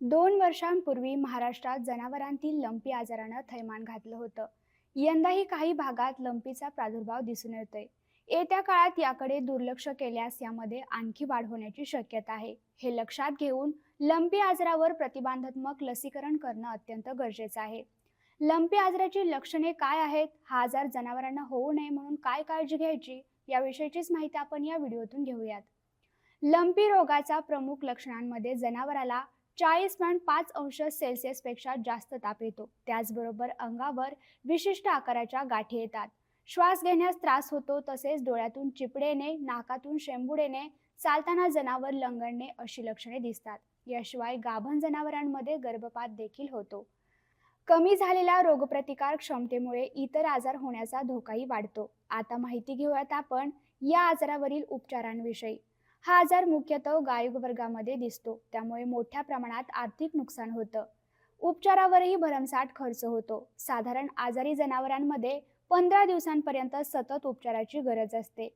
दोन वर्षांपूर्वी महाराष्ट्रात जनावरांतील लंपी आजारानं थैमान घातलं होतं. यंदाही काही भागात लंपीचा प्रादुर्भाव दिसून येतोय. येत्या काळात याकडे दुर्लक्ष केल्यास यामध्ये आणखी वाढ होण्याची शक्यता आहे. हे लक्षात घेऊन लंपी आजारावर प्रतिबंधात्मक लसीकरण करणं अत्यंत गरजेचं आहे. लंपी आजाराची लक्षणे काय आहेत? हा आजार जनावरांना होऊ नये म्हणून काय काळजी घ्यायची? याविषयीचीच माहिती आपण या व्हिडिओतून घेऊयात. लंपी रोगाचा प्रमुख लक्षणांमध्ये जनावराला चाळीस पॉईंट पाच अंश सेल्सिअसपेक्षा जास्त ताप येतो. त्याचबरोबर अंगावर विशिष्ट आकाराच्या गाठी येतात. श्वास घेण्यास त्रास होतो तसेच डोळ्यातून चिपडेने नाकातून शेंबुडेने चालताना जनावर लंगडणे अशी लक्षणे दिसतात. याशिवाय गाभण जनावरांमध्ये गर्भपात देखील होतो. कमी झालेल्या रोगप्रतिकार क्षमतेमुळे इतर आजार होण्याचा धोकाही वाढतो. आता माहिती घेऊयात आपण या आजारावरील उपचारांविषयी. हा आजार मुख्यतः गायक वर्गामध्ये दिसतो. त्यामुळे मोठ्या प्रमाणात आर्थिक नुकसान होतं. उपचारावरही भरमसाठ खर्च होतो. साधारण आजारी जनावरांमध्ये पंधरा दिवसांपर्यंत सतत उपचाराची गरज असते.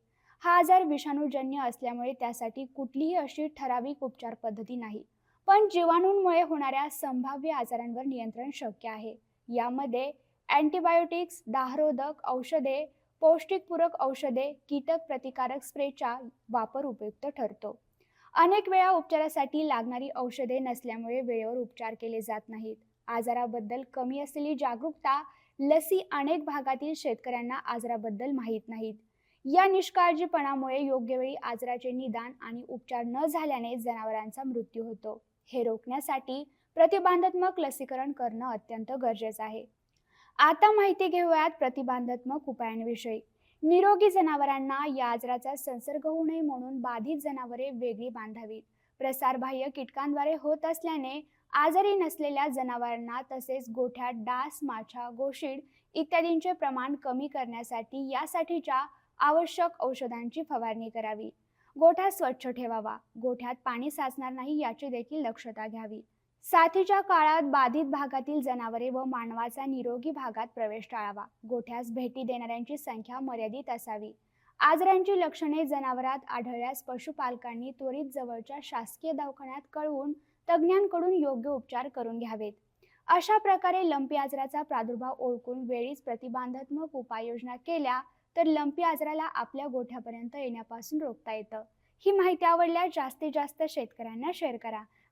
हा आजार विषाणूजन्य असल्यामुळे त्यासाठी कुठलीही अशी ठराविक उपचार पद्धती नाही. पण जीवाणूंमुळे होणाऱ्या संभाव्य आजारांवर नियंत्रण शक्य आहे. यामध्ये अँटीबायोटिक्स दाहरोधक औषधे पौष्टिकपूरक औषधे कीटक प्रतिकारक स्प्रेचा वापर उपयुक्त ठरतो. अनेक वेळा उपचारासाठी लागणारी औषधे नसल्यामुळे वेळेवर उपचार केले जात नाहीत. आजाराबद्दल कमी असलेली जागरूकता लसी अनेक भागातील शेतकऱ्यांना आजाराबद्दल माहीत नाहीत. या निष्काळजीपणामुळे योग्य वेळी आजाराचे निदान आणि उपचार न झाल्याने जनावरांचा मृत्यू होतो. हे रोखण्यासाठी प्रतिबंधात्मक लसीकरण करणं अत्यंत गरजेचं आहे. आता माहिती घेऊयात प्रतिबंधात्मक उपायांविषयी. निरोगी जनावरांना या आजाराचा संसर्ग होऊ नये म्हणून बाधित जनावरे वेगळी बांधावीत. प्रसारबाह्य कीटकांद्वारे होत असल्याने आजारी नसलेल्या जनावरांना तसेच गोठ्यात डास माछा गोशीड इत्यादींचे प्रमाण कमी करण्यासाठी यासाठीच्या आवश्यक औषधांची फवारणी करावी. गोठा स्वच्छ ठेवावा. गोठ्यात पाणी साचणार नाही याची देखील दक्षता घ्यावी. साथीच्या काळात बाधित भागातील जनावरे व मानवाचा निरोगी भागात प्रवेश टाळावा. गोठ्यास भेटी देणाऱ्यांची संख्या मर्यादित असावी. आजारांची लक्षणे जनावरात आढळल्यास पशुपालकांनी त्वरित जवळच्या शासकीय दवाखान्यात कळवून तज्ज्ञांकडून योग्य उपचार करून घ्यावेत. अशा प्रकारे लंपी आजाराचा प्रादुर्भाव ओळखून वेळीच प्रतिबंधात्मक उपाययोजना केल्या तर लंपी आजाराला आपल्या गोठ्यापर्यंत येण्यापासून रोखता येतं. ही माहिती आवडल्यास जास्तीत जास्त शेतकऱ्यांना शेअर करा.